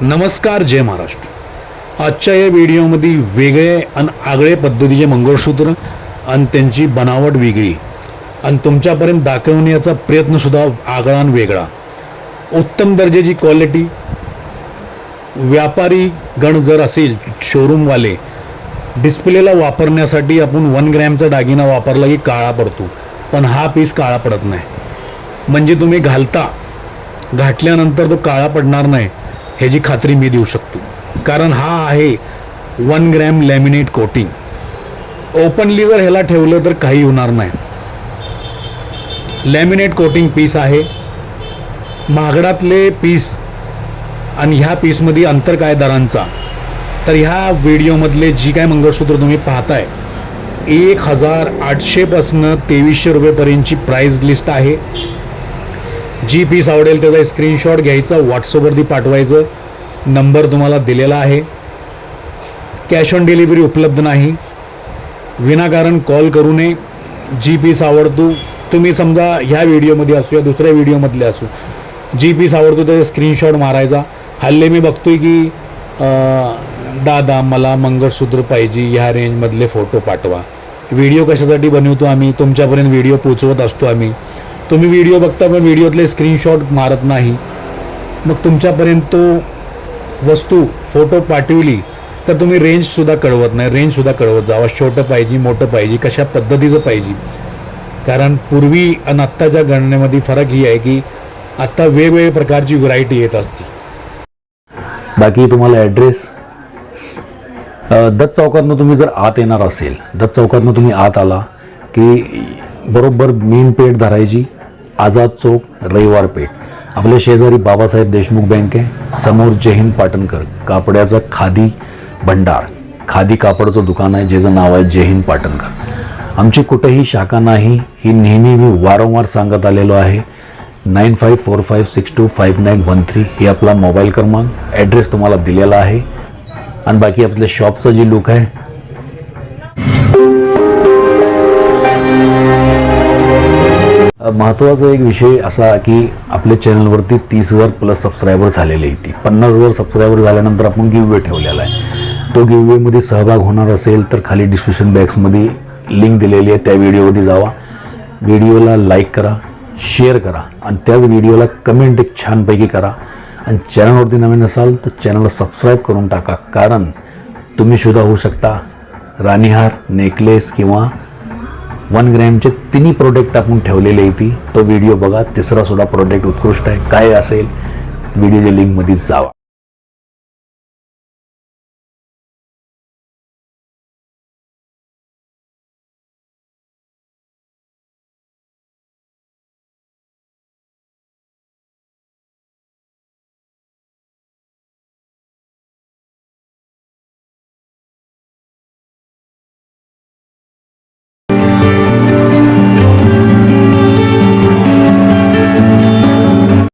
नमस्कार जय महाराष्ट्र. आजच्या या व्हिडिओमध्ये वेगळे आणि आगळे पद्धतीचे मंगळसूत्र आणि त्यांची बनावट वेगळी. आणि तुमच्यापर्यंत दाखवण्याचा प्रयत्नसुद्धा आगळा आणि वेगळा. उत्तम दर्जाची क्वालिटी व्यापारी गण जर असेल शोरूमवाले डिस्प्लेला वापरण्यासाठी आपण वन ग्रॅमचा दागिना वापरला की काळा पडतो. पण हा पीस काळा पडत नाही. म्हणजे तुम्ही घालता घातल्यानंतर तो काळा पडणार नाही. ह्याची खात्री मी देऊ शकतो. कारण हा आहे one gram laminate coating openly जर ह्याला ठेवलं तर काही होणार नाही. लॅमिनेट कोटिंग पीस आहे. महागडातले पीस आणि ह्या पीसमध्ये अंतर काय दरांचा? तर ह्या व्हिडिओमधले जी काय मंगळसूत्र तुम्ही पाहताय एक हजार आठशेपासनं तेवीसशे रुपयेपर्यंतची प्राईज लिस्ट आहे. जी पीस आवडेल त्याचा स्क्रीनशॉट घ्यायचा व्हॉट्सअपवरती पाठवायचं. नंबर तुम्हाला दिलेला आहे. कॅश ऑन डिलिव्हरी उपलब्ध नाही. विनाकारण कॉल करू नये. जी पीस आवडतो तुम्ही समजा ह्या व्हिडिओमध्ये असू या दुसऱ्या व्हिडिओमधले असू जी पीस आवडतो त्याचा स्क्रीनशॉट मारायचा. हल्ले मी बघतोय की दादा मला मंगळसूत्र पाहिजे ह्या रेंजमधले फोटो पाठवा. व्हिडिओ कशासाठी बनवतो आम्ही? तुमच्यापर्यंत व्हिडिओ पोचवत असतो आम्ही. तुम्ही व्हिडिओ बघता पण व्हिडिओतले स्क्रीनशॉट मारत नाही. मग तुमच्यापर्यंत तो वस्तू फोटो पाठवली तर तुम्ही रेंजसुद्धा कळवत नाही. रेंजसुद्धा कळवत जावा छोटं पाहिजे मोठं पाहिजे कशा पद्धतीचं पाहिजे. कारण पूर्वी आणि आत्ताच्या गणनेमध्ये फरक ही आहे की आत्ता वेगवेगळ्या प्रकारची व्हरायटी येत असते. बाकी तुम्हाला ॲड्रेस दत्त चौकातनं तुम्ही जर आत येणार असेल दत्त चौकातनं तुम्ही आत आला की बरोबर मेन पेठ धरायची आझाद चौक रविवार पेठ. आपल्या शेजारी बाबासाहेब देशमुख बँक आहे. समोर जयहिंद पाटणकर. कापड्याचा खादी भंडार. खादी कापडचं दुकान आहे ज्याचं नाव आहे जयहिंद पाटणकर. आमची कुठेही शाखा नाही. ही नेहमी मी वारंवार सांगत आलेलो आहे. Nine five four five six two five nine one three ही आपला मोबाईल क्रमांक ॲड्रेस तुम्हाला दिलेला आहे. आणि बाकी आपल्या शॉपचं जे लुक आहे महत्त्वाचा एक विषय असा की आपल्या चॅनलवरती तीस हजार प्लस सबस्क्रायबर झालेले ती पन्नास हजार सबस्क्रायबर झाल्यानंतर आपण गिववे ठेवलेला आहे. तो गिववेमध्ये सहभाग होणार असेल तर खाली डिस्क्रिप्शन बॉक्समध्ये लिंक दिलेली आहे. त्या व्हिडिओमध्ये जावा. व्हिडिओला लाईक करा शेअर करा आणि त्याच व्हिडिओला कमेंट एक छानपैकी करा. आणि चॅनलवरती नवीन असाल तर चॅनलला सबस्क्राईब करून टाका. कारण तुम्ही सुद्धा होऊ शकता. राणीहार नेकलेस किंवा वन ग्रॅमचे तिन्ही प्रोडक्ट आपण ठेवलेले येते तो. व्हिडिओ बघा तिसरासुद्धा प्रोडक्ट उत्कृष्ट आहे. काय असेल व्हिडिओच्या लिंकमध्ये जावा.